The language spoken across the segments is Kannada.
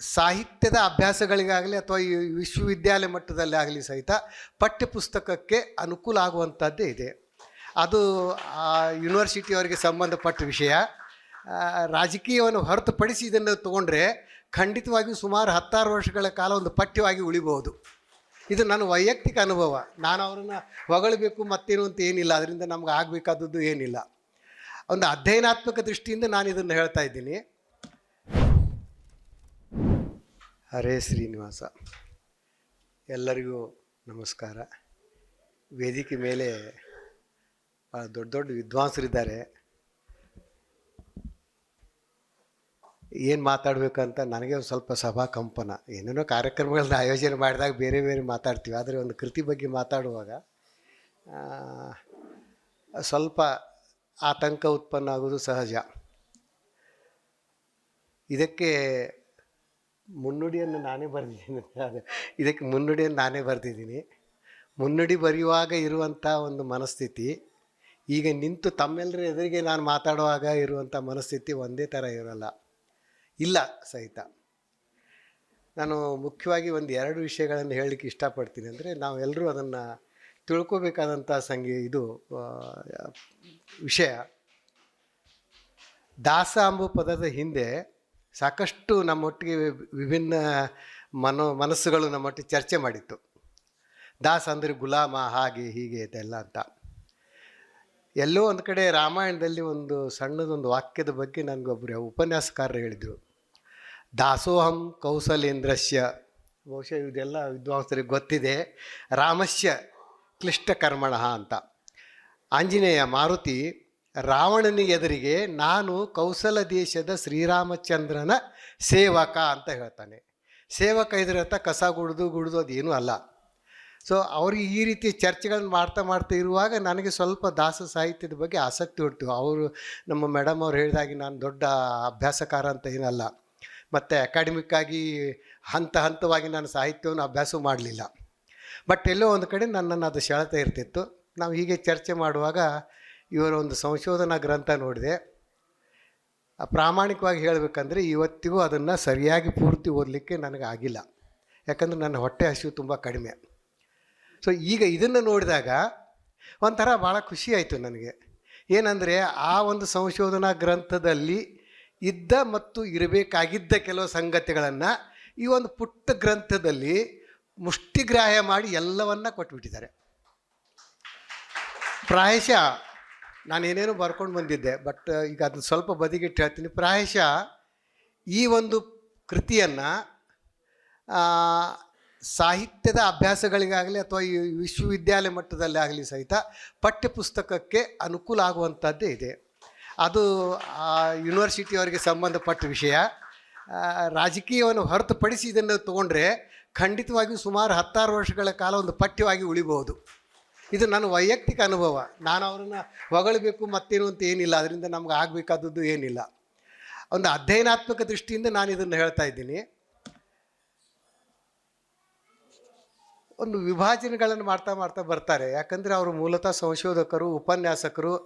ಸಾಹಿತ್ಯದ ಅಭ್ಯಾಸಗಳಿಗಾಗಲಿ ಅಥವಾ ಈ ವಿಶ್ವವಿದ್ಯಾಲಯ ಮಟ್ಟದಲ್ಲಿ ಆಗಲಿ ಸಹಿತ ಪಠ್ಯಪುಸ್ತಕಕ್ಕೆ ಅನುಕೂಲ ಆಗುವಂಥದ್ದೇ ಇದೆ. ಅದು ಆ ಯೂನಿವರ್ಸಿಟಿಯವರಿಗೆ ಸಂಬಂಧಪಟ್ಟ ವಿಷಯ. ರಾಜಕೀಯವನ್ನು ಹೊರತುಪಡಿಸಿ ಇದನ್ನು ತಗೊಂಡ್ರೆ ಖಂಡಿತವಾಗಿಯೂ ಸುಮಾರು ಹತ್ತಾರು ವರ್ಷಗಳ ಕಾಲ ಒಂದು ಪಠ್ಯವಾಗಿ ಉಳಿಬೋದು ಇದು ನನ್ನ ವೈಯಕ್ತಿಕ ಅನುಭವ. ನಾನು ಅವರನ್ನು ಹೊಗಳಬೇಕು ಮತ್ತೇನು ಅಂತ ಏನಿಲ್ಲ. ಅದರಿಂದ ನಮ್ಗೆ ಆಗಬೇಕಾದದ್ದು ಏನಿಲ್ಲ. ಒಂದು ಅಧ್ಯಯನಾತ್ಮಕ ದೃಷ್ಟಿಯಿಂದ ನಾನು ಇದನ್ನು ಹೇಳ್ತಾ ಇದ್ದೀನಿ. ಹರೇ ಶ್ರೀನಿವಾಸ. ಎಲ್ಲರಿಗೂ ನಮಸ್ಕಾರ. ವೇದಿಕೆ ಮೇಲೆ ಭಾಳ ದೊಡ್ಡ ದೊಡ್ಡ ವಿದ್ವಾಂಸರಿದ್ದಾರೆ. ಏನು ಮಾತಾಡಬೇಕಂತ ನನಗೆ ಒಂದು ಸ್ವಲ್ಪ ಸಭಾ ಕಂಪನ. ಏನೇನೋ ಕಾರ್ಯಕ್ರಮಗಳನ್ನ ಆಯೋಜನೆ ಮಾಡಿದಾಗ ಬೇರೆ ಬೇರೆ ಮಾತಾಡ್ತೀವಿ. ಆದರೆ ಒಂದು ಕೃತಿ ಬಗ್ಗೆ ಮಾತಾಡುವಾಗ ಸ್ವಲ್ಪ ಆತಂಕ ಉತ್ಪನ್ನ ಆಗೋದು ಸಹಜ. ಇದಕ್ಕೆ ಮುನ್ನುಡಿಯನ್ನು ನಾನೇ ಬರೆದಿದ್ದೀನಿ. ಇದಕ್ಕೆ ಮುನ್ನುಡಿಯನ್ನು ನಾನೇ ಬರೆದಿದ್ದೀನಿ. ಮುನ್ನುಡಿ ಬರೆಯುವಾಗ ಇರುವಂಥ ಒಂದು ಮನಸ್ಥಿತಿ, ಈಗ ನಿಂತು ತಮ್ಮೆಲ್ಲರ ಎದುರಿಗೆ ನಾನು ಮಾತಾಡುವಾಗ ಇರುವಂಥ ಮನಸ್ಥಿತಿ ಒಂದೇ ಥರ ಇರೋಲ್ಲ. ಇಲ್ಲ ಸಹಿತ. ನಾನು ಮುಖ್ಯವಾಗಿ ಒಂದು ಎರಡು ವಿಷಯಗಳನ್ನು ಹೇಳಲಿಕ್ಕೆ ಇಷ್ಟಪಡ್ತೀನಿ ಅಂದರೆ ನಾವೆಲ್ಲರೂ ಅದನ್ನು ತಿಳ್ಕೋಬೇಕಾದಂಥ ಸಂಗೀ, ಇದು ವಿಷಯ. ದಾಸ ಅಂಬು ಪದದ ಹಿಂದೆ ಸಾಕಷ್ಟು ನಮ್ಮೊಟ್ಟಿಗೆ ವಿಭಿನ್ನ ಮನೋ ಮನಸ್ಸುಗಳು ನಮ್ಮೊಟ್ಟಿಗೆ ಚರ್ಚೆ ಮಾಡಿತ್ತು. ದಾಸ್ ಅಂದರೆ ಗುಲಾಮ, ಹಾಗೆ ಹೀಗೆ ಇದೆಲ್ಲ ಅಂತ. ಎಲ್ಲೋ ಒಂದು ಕಡೆ ರಾಮಾಯಣದಲ್ಲಿ ಒಂದು ಸಣ್ಣದೊಂದು ವಾಕ್ಯದ ಬಗ್ಗೆ ನನಗೊಬ್ಬರು ಉಪನ್ಯಾಸಕಾರರು ಹೇಳಿದರು. ದಾಸೋಹಂ ಕೌಸಲೇಂದ್ರಸ್ಯ. ಬಹುಶಃ ಇದೆಲ್ಲ ವಿದ್ವಾಂಸರಿಗೆ ಗೊತ್ತಿದೆ. ರಾಮಶ್ಯ ಕ್ಲಿಷ್ಟ ಕರ್ಮಣ ಅಂತ. ಆಂಜನೇಯ ಮಾರುತಿ ರಾವಣನಿಗೆ ಎದುರಿಗೆ ನಾನು ಕೌಸಲ ದೇಶದ ಶ್ರೀರಾಮಚಂದ್ರನ ಸೇವಕ ಅಂತ ಹೇಳ್ತಾನೆ. ಸೇವಕ ಇದ್ರತ್ತ ಕಸ ಗುಡ್ದು ಗುಡ್ದು ಅದೇನೂ ಅಲ್ಲ. ಸೊ ಅವ್ರಿಗೆ ಈ ರೀತಿ ಚರ್ಚೆಗಳನ್ನು ಮಾಡ್ತಾ ಮಾಡ್ತಾ ಇರುವಾಗ ನನಗೆ ಸ್ವಲ್ಪ ದಾಸ ಸಾಹಿತ್ಯದ ಬಗ್ಗೆ ಆಸಕ್ತಿ ಉಂಟು. ಅವರು ನಮ್ಮ ಮೇಡಮ್ ಅವ್ರು ಹೇಳಿದಾಗೆ ನಾನು ದೊಡ್ಡ ಅಭ್ಯಾಸಕಾರ ಅಂತ ಏನಲ್ಲ. ಮತ್ತು ಅಕಾಡೆಮಿಕ್ಕಾಗಿ ಹಂತ ಹಂತವಾಗಿ ನಾನು ಸಾಹಿತ್ಯವನ್ನು ಅಭ್ಯಾಸ ಮಾಡಲಿಲ್ಲ. ಬಟ್ ಎಲ್ಲೋ ಒಂದು ಕಡೆ ನನ್ನನ್ನು ಅದು ಸೆಳೆತ ಇರ್ತಿತ್ತು. ನಾವು ಹೀಗೆ ಚರ್ಚೆ ಮಾಡುವಾಗ ಇವರ ಒಂದು ಸಂಶೋಧನಾ ಗ್ರಂಥ ನೋಡಿದೆ. ಪ್ರಾಮಾಣಿಕವಾಗಿ ಹೇಳಬೇಕಂದ್ರೆ ಇವತ್ತಿಗೂ ಅದನ್ನು ಸರಿಯಾಗಿ ಪೂರ್ತಿ ಓದಲಿಕ್ಕೆ ನನಗೆ ಆಗಿಲ್ಲ. ಯಾಕಂದರೆ ನನ್ನ ಹೊಟ್ಟೆ ಹಸಿವು ತುಂಬ ಕಡಿಮೆ. ಸೊ ಈಗ ಇದನ್ನು ನೋಡಿದಾಗ ಒಂಥರ ಭಾಳ ಖುಷಿ ಆಯಿತು ನನಗೆ. ಏನಂದರೆ ಆ ಒಂದು ಸಂಶೋಧನಾ ಗ್ರಂಥದಲ್ಲಿ ಇದ್ದ ಮತ್ತು ಇರಬೇಕಾಗಿದ್ದ ಕೆಲವು ಸಂಗತಿಗಳನ್ನು ಈ ಒಂದು ಪುಟ್ಟ ಗ್ರಂಥದಲ್ಲಿ ಮುಷ್ಟಿಗ್ರಾಹ್ಯ ಮಾಡಿ ಎಲ್ಲವನ್ನ ಕೊಟ್ಬಿಟ್ಟಿದ್ದಾರೆ. ಪ್ರಾಯಶಃ ನಾನೇನೇನೋ ಬರ್ಕೊಂಡು ಬಂದಿದ್ದೆ ಬಟ್ ಈಗ ಅದನ್ನ ಸ್ವಲ್ಪ ಬದಿಗಿಟ್ಟು ಹೇಳ್ತೀನಿ. ಪ್ರಾಯಶಃ ಈ ಒಂದು ಕೃತಿಯನ್ನು ಸಾಹಿತ್ಯದ ಅಭ್ಯಾಸಗಳಿಗಾಗಲಿ ಅಥವಾ ಈ ವಿಶ್ವವಿದ್ಯಾಲಯ ಮಟ್ಟದಲ್ಲಿ ಆಗಲಿ ಸಹಿತ ಪಠ್ಯಪುಸ್ತಕಕ್ಕೆ ಅನುಕೂಲ ಆಗುವಂಥದ್ದೇ ಇದೆ. ಅದು ಯೂನಿವರ್ಸಿಟಿಯವರಿಗೆ ಸಂಬಂಧಪಟ್ಟ ವಿಷಯ. ರಾಜಕೀಯವನ್ನು ಹೊರತುಪಡಿಸಿ ಇದನ್ನು ತಗೊಂಡ್ರೆ ಖಂಡಿತವಾಗಿಯೂ ಸುಮಾರು ಹತ್ತಾರು ವರ್ಷಗಳ ಕಾಲ ಒಂದು ಪಠ್ಯವಾಗಿ ಉಳಿಬಹುದು. ಇದು ನನ್ನ ವೈಯಕ್ತಿಕ ಅನುಭವ. ನಾನು ಅವ್ರನ್ನ ಹೊಗಳಬೇಕು ಮತ್ತೇನು ಅಂತ ಏನಿಲ್ಲ. ಅದರಿಂದ ನಮ್ಗೆ ಆಗಬೇಕಾದದ್ದು ಏನಿಲ್ಲ. ಒಂದು ಅಧ್ಯಯನಾತ್ಮಕ ದೃಷ್ಟಿಯಿಂದ ನಾನು ಇದನ್ನು ಹೇಳ್ತಾ ಇದ್ದೀನಿ. ಒಂದು ವಿಭಾಜನೆಗಳನ್ನು ಮಾಡ್ತಾ ಮಾಡ್ತಾ ಬರ್ತಾರೆ. ಯಾಕಂದರೆ ಅವರು ಮೂಲತಃ ಸಂಶೋಧಕರು, ಉಪನ್ಯಾಸಕರು.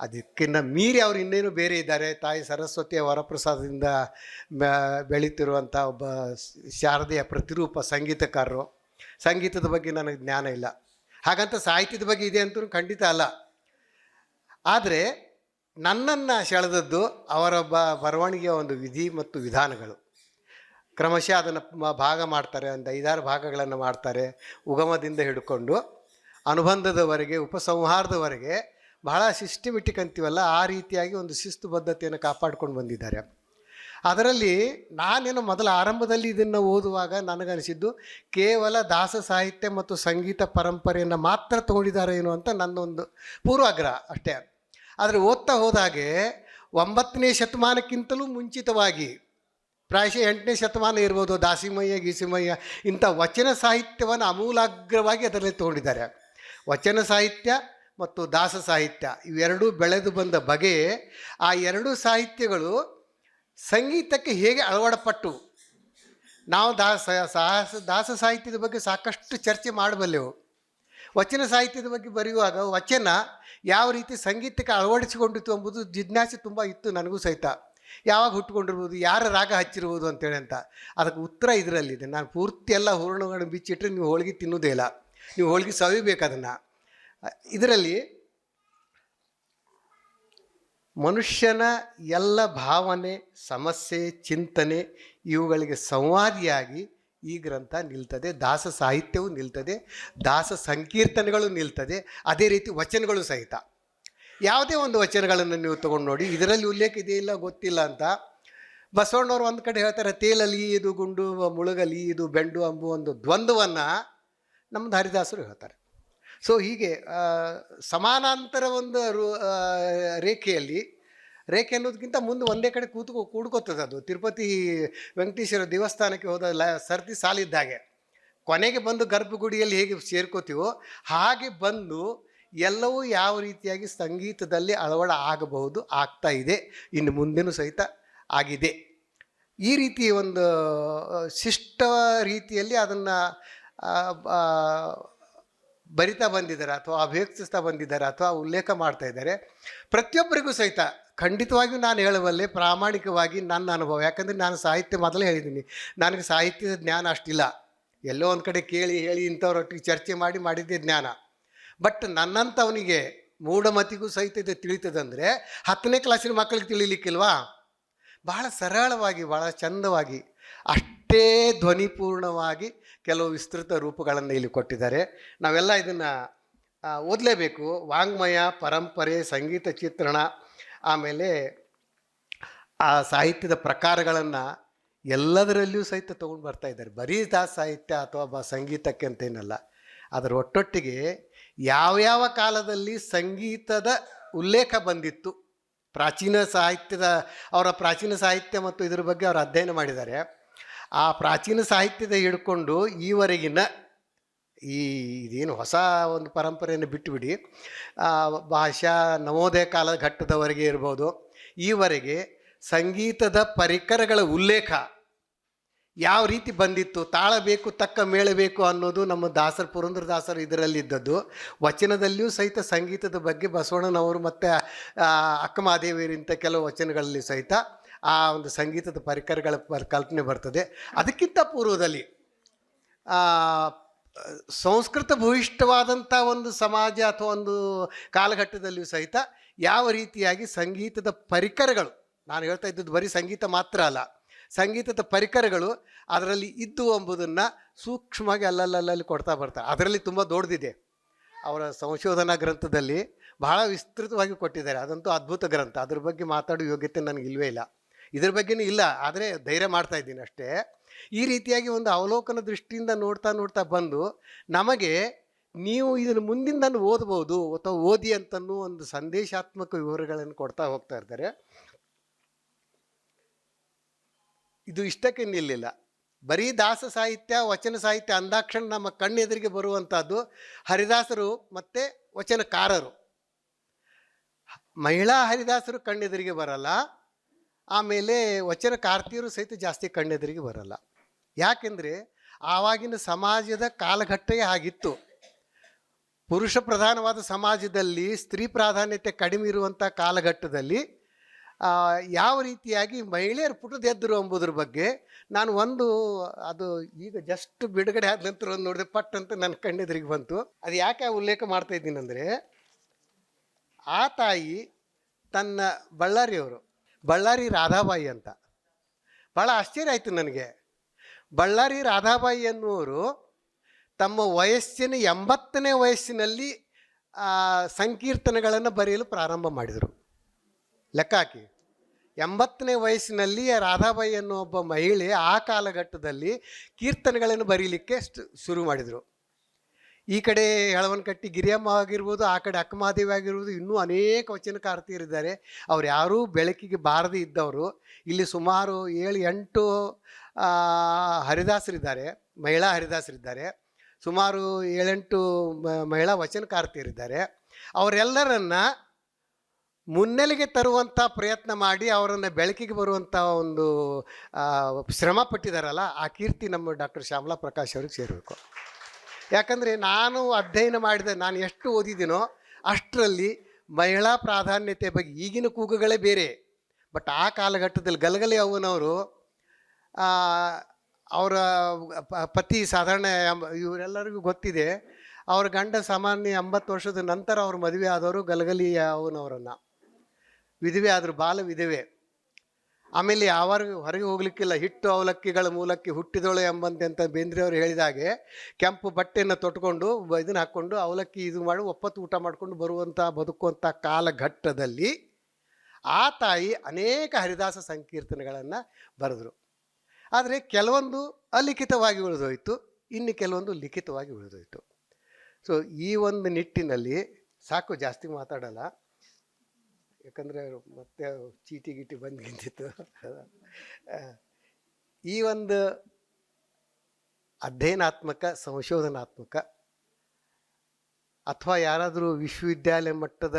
ಅದಕ್ಕಿಂತ ಮೀರಿ ಅವರು ಇನ್ನೇನು ಬೇರೆ ಇದ್ದಾರೆ. ತಾಯಿ ಸರಸ್ವತಿಯ ವರಪ್ರಸಾದದಿಂದ ಬೆಳೀತಿರುವಂಥ ಒಬ್ಬ ಶಾರದೆಯ ಪ್ರತಿರೂಪ ಸಂಗೀತಕಾರರು. ಸಂಗೀತದ ಬಗ್ಗೆ ನನಗೆ ಜ್ಞಾನ ಇಲ್ಲ. ಹಾಗಂತ ಸಾಹಿತ್ಯದ ಬಗ್ಗೆ ಇದೆ ಅಂತೂ ಖಂಡಿತ ಅಲ್ಲ. ಆದರೆ ನನ್ನನ್ನು ಸೆಳೆದದ್ದು ಅವರ ಬರವಣಿಗೆಯ ಒಂದು ವಿಧಿ ಮತ್ತು ವಿಧಾನಗಳು. ಕ್ರಮಶಃ ಅದನ್ನು ಭಾಗ ಮಾಡ್ತಾರೆ, ಒಂದು ಐದಾರು ಭಾಗಗಳನ್ನು ಮಾಡ್ತಾರೆ, ಉಗಮದಿಂದ ಹಿಡ್ಕೊಂಡು ಅನುಬಂಧದವರೆಗೆ, ಉಪಸಂಹಾರದವರೆಗೆ ಬಹಳ ಸಿಸ್ಟಮೆಟಿಕ್ ಅಂತೀವಲ್ಲ ಆ ರೀತಿಯಾಗಿ ಒಂದು ಶಿಸ್ತುಬದ್ಧತೆಯನ್ನು ಕಾಪಾಡ್ಕೊಂಡು ಬಂದಿದ್ದಾರೆ. ಅದರಲ್ಲಿ ನಾನೇನು ಮೊದಲ ಆರಂಭದಲ್ಲಿ ಇದನ್ನು ಓದುವಾಗ ನನಗನಿಸಿದ್ದು ಕೇವಲ ದಾಸ ಸಾಹಿತ್ಯ ಮತ್ತು ಸಂಗೀತ ಪರಂಪರೆಯನ್ನು ಮಾತ್ರ ತಗೊಂಡಿದ್ದಾರೆ ಏನು ಅಂತ ನನ್ನೊಂದು ಪೂರ್ವಾಗ್ರಹ ಅಷ್ಟೇ. ಆದರೆ ಓದ್ತಾ ಹೋದಾಗೆ ಒಂಬತ್ತನೇ ಶತಮಾನಕ್ಕಿಂತಲೂ ಮುಂಚಿತವಾಗಿ, ಪ್ರಾಯಶಃ ಎಂಟನೇ ಶತಮಾನ ಇರ್ಬೋದು, ದಾಸಿಮಯ್ಯ, ಗೀಸಿಮಯ್ಯ, ಇಂಥ ವಚನ ಸಾಹಿತ್ಯವನ್ನು ಅಮೂಲಾಗ್ರವಾಗಿ ಅದರಲ್ಲಿ ತಗೊಂಡಿದ್ದಾರೆ. ವಚನ ಸಾಹಿತ್ಯ ಮತ್ತು ದಾಸ ಸಾಹಿತ್ಯ ಇವೆರಡೂ ಬೆಳೆದು ಬಂದ ಬಗೆ ಆ ಎರಡೂ ಸಾಹಿತ್ಯಗಳು ಸಂಗೀತಕ್ಕೆ ಹೇಗೆ ಅಳವಡಪಟ್ಟು ನಾವು ದಾಸ, ಸಾಹಸ, ದಾಸ ಸಾಹಿತ್ಯದ ಬಗ್ಗೆ ಸಾಕಷ್ಟು ಚರ್ಚೆ ಮಾಡಬಲ್ಲೆವು. ವಚನ ಸಾಹಿತ್ಯದ ಬಗ್ಗೆ ಬರೆಯುವಾಗ ವಚನ ಯಾವ ರೀತಿ ಸಂಗೀತಕ್ಕೆ ಅಳವಡಿಸಿಕೊಂಡಿತ್ತು ಎಂಬುದು ಜಿಜ್ಞಾಸೆ ತುಂಬ ಇತ್ತು ನನಗೂ ಸಹಿತ. ಯಾವಾಗ ಹುಟ್ಕೊಂಡಿರ್ಬೋದು ಯಾರ ರಾಗ ಹಚ್ಚಿರ್ಬೋದು ಅಂತೇಳಿ ಅಂತ. ಅದಕ್ಕೆ ಉತ್ತರ ಇದರಲ್ಲಿದೆ. ನಾನು ಪೂರ್ತಿ ಎಲ್ಲ ಹೂರಣಗಳನ್ನು ಬಿಚ್ಚಿಟ್ಟರೆ ನೀವು ಹೋಳಿಗೆ ತಿನ್ನೋದೇ ಇಲ್ಲ. ನೀವು ಹೋಳಿಗೆ ಸವಿಬೇಕು ಅದನ್ನು. ಇದರಲ್ಲಿ ಮನುಷ್ಯನ ಎಲ್ಲ ಭಾವನೆ, ಸಮಸ್ಯೆ, ಚಿಂತನೆ ಇವುಗಳಿಗೆ ಸಂವಾದಿಯಾಗಿ ಈ ಗ್ರಂಥ ನಿಲ್ತದೆ. ದಾಸ ಸಾಹಿತ್ಯವೂ ನಿಲ್ತದೆ. ದಾಸ ಸಂಕೀರ್ತನೆಗಳು ನಿಲ್ತದೆ. ಅದೇ ರೀತಿ ವಚನಗಳು ಸಹಿತ. ಯಾವುದೇ ಒಂದು ವಚನಗಳನ್ನು ನೀವು ತಗೊಂಡು ನೋಡಿ, ಇದರಲ್ಲಿ ಉಲ್ಲೇಖ ಇದೆಯಿಲ್ಲ ಗೊತ್ತಿಲ್ಲ ಅಂತ. ಬಸವಣ್ಣವ್ರು ಒಂದು ಕಡೆ ಹೇಳ್ತಾರೆ ತೇಲಲ್ಲಿ ಇದು ಗುಂಡು, ಮುಳುಗಲಿ ಇದು ಬೆಂಡು ಅಂಬು ಒಂದು ದ್ವಂದ್ವವನ್ನು ನಮ್ಮದು ಹರಿದಾಸರು ಹೇಳ್ತಾರೆ. ಸೊ ಹೀಗೆ ಸಮಾನಾಂತರ ಒಂದು ರೇಖೆಯಲ್ಲಿ, ರೇಖೆ ಅನ್ನೋದಕ್ಕಿಂತ ಮುಂದೆ ಒಂದೇ ಕಡೆ ಕೂತ್ಕೊ ಕೂಡ್ಕೋತದೆ ಅದು. ತಿರುಪತಿ ವೆಂಕಟೇಶ್ವರ ದೇವಸ್ಥಾನಕ್ಕೆ ಹೋದ ಲ, ಸರ್ತಿ ಸಾಲಿದ್ದಾಗೆ. ಕೊನೆಗೆ ಬಂದು ಗರ್ಭಗುಡಿಯಲ್ಲಿ ಹೇಗೆ ಸೇರ್ಕೋತೀವೋ, ಹಾಗೆ ಬಂದು ಎಲ್ಲವೂ ಯಾವ ರೀತಿಯಾಗಿ ಸಂಗೀತದಲ್ಲಿ ಅಳವಡ ಆಗಬಹುದು, ಆಗ್ತಾ ಇದೆ. ಇನ್ನು ಮುಂದೆನೂ ಸಹಿತ ಆಗಿದೆ. ಈ ರೀತಿ ಒಂದು ಶಿಷ್ಟ ರೀತಿಯಲ್ಲಿ ಅದನ್ನು ಬರಿತಾ ಬಂದಿದ್ದಾರೆ ಅಥವಾ ಅಭಿವ್ಯಕ್ತಿಸ್ತಾ ಬಂದಿದ್ದಾರೆ ಅಥವಾ ಉಲ್ಲೇಖ ಮಾಡ್ತಾ ಇದ್ದಾರೆ, ಪ್ರತಿಯೊಬ್ಬರಿಗೂ ಸಹಿತ ಖಂಡಿತವಾಗಿಯೂ ನಾನು ಹೇಳುವಲ್ಲಿ ಪ್ರಾಮಾಣಿಕವಾಗಿ ನನ್ನ ಅನುಭವ, ಯಾಕಂದರೆ ನಾನು ಸಾಹಿತ್ಯ ಮೊದಲೇ ಹೇಳಿದ್ದೀನಿ. ನನಗೆ ಸಾಹಿತ್ಯದ ಜ್ಞಾನ ಅಷ್ಟಿಲ್ಲ. ಎಲ್ಲೋ ಒಂದು ಕಡೆ ಕೇಳಿ, ಹೇಳಿ ಇಂಥವ್ರೊಟ್ಟಿಗೆ ಚರ್ಚೆ ಮಾಡಿ ಮಾಡಿದ್ದೆ ಜ್ಞಾನ. ಬಟ್ ನನ್ನಂಥವನಿಗೆ ಮೂಢಮತಿಗೂ ಸಹಿತ ಇದು ತಿಳಿತದಂದರೆ ಹತ್ತನೇ ಕ್ಲಾಸಿನ ಮಕ್ಕಳಿಗೆ ತಿಳಿಲಿಕ್ಕಿಲ್ವಾ? ಬಹಳ ಸರಳವಾಗಿ ಭಾಳ ಚಂದವಾಗಿ ಅಷ್ಟೇ ಧ್ವನಿಪೂರ್ಣವಾಗಿ ಕೆಲವು ವಿಸ್ತೃತ ರೂಪಗಳನ್ನು ಇಲ್ಲಿ ಕೊಟ್ಟಿದ್ದಾರೆ. ನಾವೆಲ್ಲ ಇದನ್ನು ಓದಲೇಬೇಕು. ವಾಂಗ್ಮಯ, ಪರಂಪರೆ, ಸಂಗೀತ ಚಿತ್ರಣ, ಆಮೇಲೆ, ಆ, ಸಾಹಿತ್ಯದ ಪ್ರಕಾರಗಳನ್ನು ಎಲ್ಲದರಲ್ಲಿಯೂ ಸಹಿತ ತೊಗೊಂಡು ಬರ್ತಾ ಇದ್ದಾರೆ. ಬರೀ ದಾಸ ಸಾಹಿತ್ಯ ಅಥವಾ ಬ ಸಂಗೀತಕ್ಕೆ ಅಂತೇನಲ್ಲ. ಅದರ ಒಟ್ಟೊಟ್ಟಿಗೆ ಯಾವ್ಯಾವ ಕಾಲದಲ್ಲಿ ಸಂಗೀತದ ಉಲ್ಲೇಖ ಬಂದಿತ್ತು, ಪ್ರಾಚೀನ ಸಾಹಿತ್ಯದ, ಅವರ ಪ್ರಾಚೀನ ಸಾಹಿತ್ಯ ಮತ್ತು ಇದರ ಬಗ್ಗೆ ಅವರು ಅಧ್ಯಯನ ಮಾಡಿದ್ದಾರೆ. ಆ ಪ್ರಾಚೀನ ಸಾಹಿತ್ಯದ ಹಿಡ್ಕೊಂಡು ಈವರೆಗಿನ ಈ ಇದೇನು ಹೊಸ ಒಂದು ಪರಂಪರೆಯನ್ನು ಬಿಟ್ಟುಬಿಡಿ ಭಾಷಾ ನವೋದಯ ಕಾಲಘಟ್ಟದವರೆಗೆ ಇರ್ಬೋದು, ಈವರೆಗೆ ಸಂಗೀತದ ಪರಿಕರಗಳ ಉಲ್ಲೇಖ ಯಾವ ರೀತಿ ಬಂದಿತ್ತು, ತಾಳ ಬೇಕು, ತಕ್ಕ ಮೇಳ ಬೇಕು ಅನ್ನೋದು ನಮ್ಮ ದಾಸರ ಪುರಂದ್ರದಾಸರು ಇದರಲ್ಲಿದ್ದದ್ದು. ವಚನದಲ್ಲಿಯೂ ಸಹಿತ ಸಂಗೀತದ ಬಗ್ಗೆ ಬಸವಣ್ಣನವರು ಮತ್ತು ಅಕ್ಕಮಹಾದೇವಿಯರಿಂಥ ಕೆಲವು ವಚನಗಳಲ್ಲಿ ಸಹಿತ ಆ ಒಂದು ಸಂಗೀತದ ಪರಿಕರಗಳ ಪರ್- ಕಲ್ಪನೆ ಬರ್ತದೆ. ಅದಕ್ಕಿಂತ ಪೂರ್ವದಲ್ಲಿ ಸಂಸ್ಕೃತ ಭೂಯಿಷ್ಠವಾದಂಥ ಒಂದು ಸಮಾಜ ಅಥವಾ ಒಂದು ಕಾಲಘಟ್ಟದಲ್ಲಿಯೂ ಸಹಿತ ಯಾವ ರೀತಿಯಾಗಿ ಸಂಗೀತದ ಪರಿಕರಗಳು, ನಾನು ಹೇಳ್ತಾ ಇದ್ದದ್ದು ಬರೀ ಸಂಗೀತ ಮಾತ್ರ ಅಲ್ಲ, ಸಂಗೀತದ ಪರಿಕರಗಳು ಅದರಲ್ಲಿ ಇದ್ದು ಎಂಬುದನ್ನು ಸೂಕ್ಷ್ಮವಾಗಿ ಅಲ್ಲಲ್ಲಲ್ಲಿ ಕೊಡ್ತಾ ಬರ್ತಾರೆ. ಅದರಲ್ಲಿ ತುಂಬ ದೊಡ್ಡದಿದೆ. ಅವರ ಸಂಶೋಧನಾ ಗ್ರಂಥದಲ್ಲಿ ಬಹಳ ವಿಸ್ತೃತವಾಗಿ ಕೊಟ್ಟಿದ್ದಾರೆ. ಅದಂತೂ ಅದ್ಭುತ ಗ್ರಂಥ. ಅದ್ರ ಬಗ್ಗೆ ಮಾತಾಡೋ ಯೋಗ್ಯತೆ ನನಗೆ ಇಲ್ವೇ ಇಲ್ಲ. ಇದ್ರ ಬಗ್ಗೆನೂ ಇಲ್ಲ, ಆದರೆ ಧೈರ್ಯ ಮಾಡ್ತಾ ಇದ್ದೀನಿ ಅಷ್ಟೇ. ಈ ರೀತಿಯಾಗಿ ಒಂದು ಅವಲೋಕನ ದೃಷ್ಟಿಯಿಂದ ನೋಡ್ತಾ ನೋಡ್ತಾ ಬಂದು ನಮಗೆ ನೀವು ಇದನ್ನು ಮುಂದಿನ ಓದ್ಬೋದು ಅಥವಾ ಓದಿ ಅಂತನೂ ಒಂದು ಸಂದೇಶಾತ್ಮಕ ವಿವರಗಳನ್ನು ಕೊಡ್ತಾ ಹೋಗ್ತಾ ಇರ್ತಾರೆ. ಇದು ಇಷ್ಟಕ್ಕೆ ನಿಲ್ಲಿಲ್ಲ. ಬರೀ ದಾಸ ಸಾಹಿತ್ಯ, ವಚನ ಸಾಹಿತ್ಯ ಅಂದಾಕ್ಷಣ ನಮ್ಮ ಕಣ್ಣೆದುರಿಗೆ ಬರುವಂಥದ್ದು ಹರಿದಾಸರು ಮತ್ತು ವಚನಕಾರರು. ಮಹಿಳಾ ಹರಿದಾಸರು ಕಣ್ಣೆದುರಿಗೆ ಬರಲ್ಲ ಆಮೇಲೆ ವಚನಕಾರ್ತಿಯರು ಸಹಿತ ಜಾಸ್ತಿ ಕಣ್ಣೆದುರಿಗೆ ಬರಲ್ಲ. ಯಾಕೆಂದರೆ ಆವಾಗಿನ ಸಮಾಜದ ಕಾಲಘಟ್ಟವೇ ಆಗಿತ್ತು. ಪುರುಷ ಪ್ರಧಾನವಾದ ಸಮಾಜದಲ್ಲಿ ಸ್ತ್ರೀ ಪ್ರಾಧಾನ್ಯತೆ ಕಡಿಮೆ ಇರುವಂಥ ಕಾಲಘಟ್ಟದಲ್ಲಿ ಯಾವ ರೀತಿಯಾಗಿ ಮಹಿಳೆಯರು ಪುಟದೆದ್ದರು ಎಂಬುದ್ರ ಬಗ್ಗೆ ನಾನು ಒಂದು, ಅದು ಈಗ ಜಸ್ಟ್ ಬಿಡುಗಡೆ ಆದ ನಂತರ ಒಂದು ನೋಡಿದೆ, ಪಟ್ ಅಂತ ನನ್ನ ಕಣ್ಣೆದುರಿಗೆ ಬಂತು. ಅದು ಯಾಕೆ ಉಲ್ಲೇಖ ಮಾಡ್ತಾ ಇದ್ದೀನಿ ಅಂದರೆ, ಆ ತಾಯಿ ತನ್ನ ಬಳ್ಳಾರಿಯವರು ಬಳ್ಳಾರಿ ರಾಧಾಬಾಯಿ ಅಂತ. ಭಾಳ ಆಶ್ಚರ್ಯ ಆಯಿತು ನನಗೆ. ಬಳ್ಳಾರಿ ರಾಧಾಬಾಯಿ ಎನ್ನುವರು ತಮ್ಮ ವಯಸ್ಸಿನ ಎಂಬತ್ತನೇ ವಯಸ್ಸಿನಲ್ಲಿ ಸಂಕೀರ್ತನೆಗಳನ್ನು ಬರೆಯಲು ಪ್ರಾರಂಭ ಮಾಡಿದರು. ಲೆಕ್ಕ ಹಾಕಿ. ಎಂಬತ್ತನೇ ವಯಸ್ಸಿನಲ್ಲಿ ರಾಧಾಬಾಯಿ ಅನ್ನೋ ಒಬ್ಬ ಮಹಿಳೆ ಆ ಕಾಲಘಟ್ಟದಲ್ಲಿ ಕೀರ್ತನೆಗಳನ್ನು ಬರೀಲಿಕ್ಕೆ ಶುರು ಮಾಡಿದರು. ಈ ಕಡೆ ಹೆಳವನಕಟ್ಟಿ ಗಿರಿಯಮ್ಮ ಆಗಿರ್ಬೋದು, ಆ ಕಡೆ ಅಕ್ಕಮಹಾದೇವಿ ಆಗಿರ್ಬೋದು, ಇನ್ನೂ ಅನೇಕ ವಚನಕಾರ್ತಿಯರಿದ್ದಾರೆ ಅವ್ರು ಯಾರೂ ಬೆಳಕಿಗೆ ಬಾರದೇ ಇದ್ದವರು. ಇಲ್ಲಿ ಸುಮಾರು ಏಳು, ಎಂಟು ಹರಿದಾಸರಿದ್ದಾರೆ, ಮಹಿಳಾ ಹರಿದಾಸರಿದ್ದಾರೆ. ಸುಮಾರು ಏಳೆಂಟು ಮಹಿಳಾ ವಚನಕಾರ್ತಿಯರಿದ್ದಾರೆ ಅವರೆಲ್ಲರನ್ನ ಮುನ್ನೆಲೆಗೆ ತರುವಂಥ ಪ್ರಯತ್ನ ಮಾಡಿ ಅವರನ್ನು ಬೆಳಕಿಗೆ ಬರುವಂಥ ಒಂದು ಶ್ರಮ ಪಟ್ಟಿದ್ದಾರಲ್ಲ ಆ ಕೀರ್ತಿ ನಮ್ಮ ಡಾಕ್ಟರ್ ಶ್ಯಾಮಲಾ ಪ್ರಕಾಶ್ ಅವ್ರಿಗೆ ಸೇರಬೇಕು. ಯಾಕಂದರೆ ನಾನು ಅಧ್ಯಯನ ಮಾಡಿದ, ನಾನು ಎಷ್ಟು ಓದಿದ್ದೀನೋ ಅಷ್ಟರಲ್ಲಿ ಮಹಿಳಾ ಪ್ರಾಧಾನ್ಯತೆ ಬಗ್ಗೆ ಈಗಿನ ಕೂಗುಗಳೇ ಬೇರೆ. ಬಟ್ ಆ ಕಾಲಘಟ್ಟದಲ್ಲಿ ಗಲಗಲಿ ಅವನವರು ಅವರ ಪತಿ ಸಾಧಾರಣ ಇವರೆಲ್ಲರಿಗೂ ಗೊತ್ತಿದೆ, ಅವ್ರ ಗಂಡ ಸಾಮಾನ್ಯ ಎಂಬತ್ತು ವರ್ಷದ ನಂತರ ಅವ್ರು ಮದುವೆ ಆದವರು ಗಲಗಲಿ ಅವನವರನ್ನು. ವಿಧವೆ ಆದರು ಬಾಲ ವಿಧವೆ. ಆಮೇಲೆ ಯಾವಾಗ ಹೊರಗೆ ಹೋಗ್ಲಿಕ್ಕಿಲ್ಲ, ಹಿಟ್ಟು ಅವಲಕ್ಕಿಗಳ ಮೂಲಕ್ಕೆ ಹುಟ್ಟಿದೋಳೆ ಎಂಬಂತೆ ಅಂತ ಬೇಂದ್ರೆಯವರು ಹೇಳಿದಾಗೆ, ಕೆಂಪು ಬಟ್ಟೆಯನ್ನು ತೊಟ್ಕೊಂಡು ಇದನ್ನ ಹಾಕ್ಕೊಂಡು ಅವಲಕ್ಕಿ ಇದು ಮಾಡಿ, ಒಪ್ಪತ್ತು ಊಟ ಮಾಡಿಕೊಂಡು ಬರುವಂಥ ಬದುಕುವಂಥ ಕಾಲಘಟ್ಟದಲ್ಲಿ ಆ ತಾಯಿ ಅನೇಕ ಹರಿದಾಸ ಸಂಕೀರ್ತನೆಗಳನ್ನು ಬರೆದರು. ಆದರೆ ಕೆಲವೊಂದು ಅಲಿಖಿತವಾಗಿ ಉಳಿದೋಯ್ತು, ಇನ್ನು ಕೆಲವೊಂದು ಲಿಖಿತವಾಗಿ ಉಳಿದೋಯ್ತು. ಸೊ ಈ ಒಂದು ನಿಟ್ಟಿನಲ್ಲಿ ಸಾಕು ಜಾಸ್ತಿ ಮಾತಾಡಲ್ಲ. ಯಾಕಂದರೆ ಮತ್ತೆ ಚೀಟಿ ಗೀಟಿ ಬಂದು ಗಿಂತಿತ್ತು ಈ ಒಂದು ಅಧ್ಯಯನಾತ್ಮಕ, ಸಂಶೋಧನಾತ್ಮಕ ಅಥವಾ ಯಾರಾದರೂ ವಿಶ್ವವಿದ್ಯಾಲಯ ಮಟ್ಟದ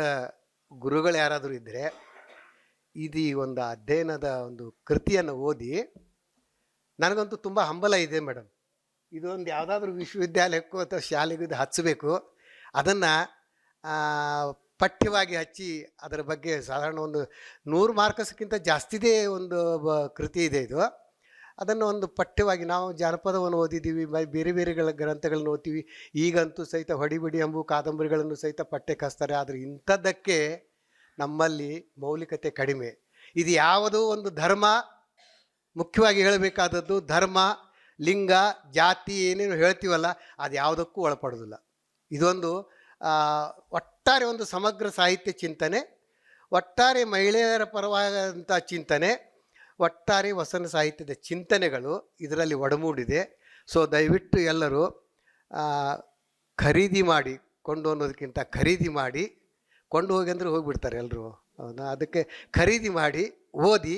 ಗುರುಗಳು ಯಾರಾದರೂ ಇದ್ದರೆ ಇದು ಒಂದು ಅಧ್ಯಯನದ ಒಂದು ಕೃತಿಯನ್ನು ಓದಿ ನನಗಂತೂ ತುಂಬ ಹಂಬಲ ಇದೆ ಮೇಡಮ್ ಇದೊಂದು ಯಾವುದಾದ್ರೂ ವಿಶ್ವವಿದ್ಯಾಲಯಕ್ಕೂ ಅಥವಾ ಶಾಲೆಗೂ ಇದು ಹಚ್ಚಬೇಕು. ಅದನ್ನು ಪಠ್ಯವಾಗಿ ಹಚ್ಚಿ ಅದರ ಬಗ್ಗೆ ಸಾಧಾರಣ ಒಂದು ನೂರು ಮಾರ್ಕಸ್ಗಿಂತ ಜಾಸ್ತಿದೇ ಒಂದು ಬ- ಕೃತಿ ಇದೆ ಇದು. ಅದನ್ನು ಒಂದು ಪಠ್ಯವಾಗಿ ನಾವು ಜಾನಪದವನ್ನು ಓದಿದ್ದೀವಿ ಬೇರೆ ಬೇರೆಗಳ ಗ್ರಂಥಗಳನ್ನು ಓದ್ತೀವಿ. ಈಗಂತೂ ಸಹಿತ ಹೊಡಿಬಿಡಿ ಎಂಬು ಕಾದಂಬರಿಗಳನ್ನು ಸಹಿತ ಪಠ್ಯಕ್ಕೆ ಹಚ್ತಾರೆ ಆದರೆ ಇಂಥದ್ದಕ್ಕೆ ನಮ್ಮಲ್ಲಿ ಮೌಲಿಕತೆ ಕಡಿಮೆ. ಇದು ಯಾವುದೋ ಒಂದು ಧರ್ಮ, ಮುಖ್ಯವಾಗಿ ಹೇಳಬೇಕಾದದ್ದು ಧರ್ಮ, ಲಿಂಗ, ಜಾತಿ ಏನೇನು ಹೇಳ್ತೀವಲ್ಲ, ಅದು ಯಾವುದಕ್ಕೂ ಒಳಪಡೋದಿಲ್ಲ ಇದೊಂದು ಒಟ್ಟಾರೆ ಒಂದು ಸಮಗ್ರ ಸಾಹಿತ್ಯ ಚಿಂತನೆ, ಒಟ್ಟಾರೆ ಮಹಿಳೆಯರ ಪರವಾದಂಥ ಚಿಂತನೆ, ಒಟ್ಟಾರೆ ವಸನ ಸಾಹಿತ್ಯದ ಚಿಂತನೆಗಳು ಇದರಲ್ಲಿ ಒಡಮೂಡಿದೆ. ಸೊ ದಯವಿಟ್ಟು ಎಲ್ಲರೂ ಖರೀದಿ ಮಾಡಿ, ಕೊಂಡು ಅನ್ನೋದಕ್ಕಿಂತ ಖರೀದಿ ಮಾಡಿ, ಕೊಂಡು ಹೋಗಿ ಅಂದರೆ ಹೋಗಿಬಿಡ್ತಾರೆ ಎಲ್ಲರೂ ಅದಕ್ಕೆ ಖರೀದಿ ಮಾಡಿ, ಓದಿ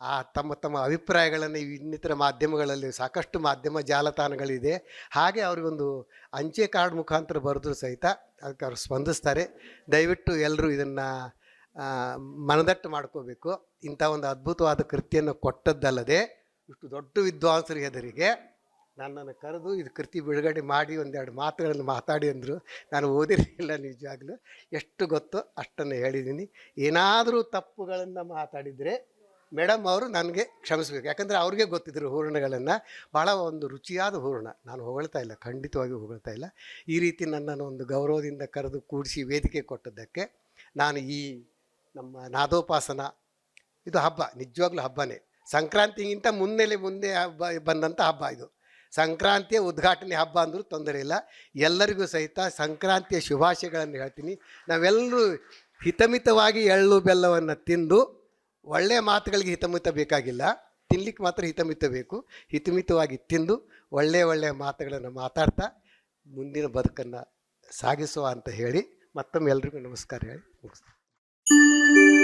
ಆ ತಮ್ಮ ತಮ್ಮ ಅಭಿಪ್ರಾಯಗಳನ್ನು ಇನ್ನಿತರ ಮಾಧ್ಯಮಗಳಲ್ಲಿ ಸಾಕಷ್ಟು ಮಾಧ್ಯಮ ಜಾಲತಾಣಗಳಿದೆ. ಹಾಗೆ ಅವರಿಗೊಂದು ಅಂಚೆ ಕಾರ್ಡ್ ಮುಖಾಂತರ ಬರೆದ್ರು ಸಹಿತ ಅದಕ್ಕೆ ಅವರು ಸ್ಪಂದಿಸ್ತಾರೆ. ದಯವಿಟ್ಟು ಎಲ್ಲರೂ ಇದನ್ನು ಮನದಟ್ಟು ಮಾಡ್ಕೋಬೇಕು. ಇಂಥ ಒಂದು ಅದ್ಭುತವಾದ ಕೃತಿಯನ್ನು ಕೊಟ್ಟದ್ದಲ್ಲದೆ, ಇಷ್ಟು ದೊಡ್ಡ ವಿದ್ವಾಂಸರು ಹೆದರಿಗೆ ನನ್ನನ್ನು ಕರೆದು ಇದು ಕೃತಿ ಬಿಡುಗಡೆ ಮಾಡಿ ಒಂದೆರಡು ಮಾತುಗಳನ್ನು ಮಾತಾಡಿ ಅಂದರು. ನಾನು ಓದಿರಲಿಲ್ಲ ನಿಜವಾಗ್ಲೂ. ಎಷ್ಟು ಗೊತ್ತೋ ಅಷ್ಟನ್ನು ಹೇಳಿದ್ದೀನಿ. ಏನಾದರೂ ತಪ್ಪುಗಳನ್ನು ಮಾತಾಡಿದರೆ ಮೇಡಮ್ ಅವರು ನನಗೆ ಕ್ಷಮಿಸಬೇಕು. ಯಾಕಂದರೆ ಅವ್ರಿಗೆ ಗೊತ್ತಿದ್ರು ಹೂರಣಗಳನ್ನು. ಭಾಳ ಒಂದು ರುಚಿಯಾದ ಹೂರಣ. ನಾನು ಹೊಗಳ್ತಾ ಇಲ್ಲ, ಖಂಡಿತವಾಗಿ ಹೊಗಳ್ತಾ ಇಲ್ಲ. ಈ ರೀತಿ ನನ್ನನ್ನು ಒಂದು ಗೌರವದಿಂದ ಕರೆದು ಕೂಡಿಸಿ ವೇದಿಕೆ ಕೊಟ್ಟದ್ದಕ್ಕೆ ನಾನು ಈ ನಮ್ಮ ನಾದೋಪಾಸನ, ಇದು ಹಬ್ಬ, ನಿಜವಾಗ್ಲೂ ಹಬ್ಬನೇ. ಸಂಕ್ರಾಂತಿಗಿಂತ ಮುನ್ನೆಲೆ ಮುಂದೆ ಹಬ್ಬ ಬಂದಂಥ ಹಬ್ಬ ಇದು. ಸಂಕ್ರಾಂತಿಯ ಉದ್ಘಾಟನೆ ಹಬ್ಬ ಅಂದರೂ ತೊಂದರೆ ಇಲ್ಲ. ಎಲ್ಲರಿಗೂ ಸಹಿತ ಸಂಕ್ರಾಂತಿಯ ಶುಭಾಶಯಗಳನ್ನು ಹೇಳ್ತೀನಿ. ನಾವೆಲ್ಲರೂ ಹಿತಮಿತವಾಗಿ ಎಳ್ಳು ಬೆಲ್ಲವನ್ನು ತಿಂದು ಒಳ್ಳೆಯ ಮಾತುಗಳಿಗೆ ಹಿತಮಿತ ಬೇಕಾಗಿಲ್ಲ. ತಿನ್ಲಿಕ್ಕೆ ಮಾತ್ರ ಹಿತಮಿತ ಬೇಕು. ಹಿತಮಿತವಾಗಿ ತಿಂದು ಒಳ್ಳೆಯ ಒಳ್ಳೆಯ ಮಾತುಗಳನ್ನು ಮಾತಾಡ್ತಾ ಮುಂದಿನ ಬದುಕನ್ನು ಸಾಗಿಸುವ ಅಂತ ಹೇಳಿ ಮತ್ತೊಮ್ಮೆ ಎಲ್ರಿಗೂ ನಮಸ್ಕಾರ ಹೇಳಿ ಮುಗಿಸ್ತೀನಿ.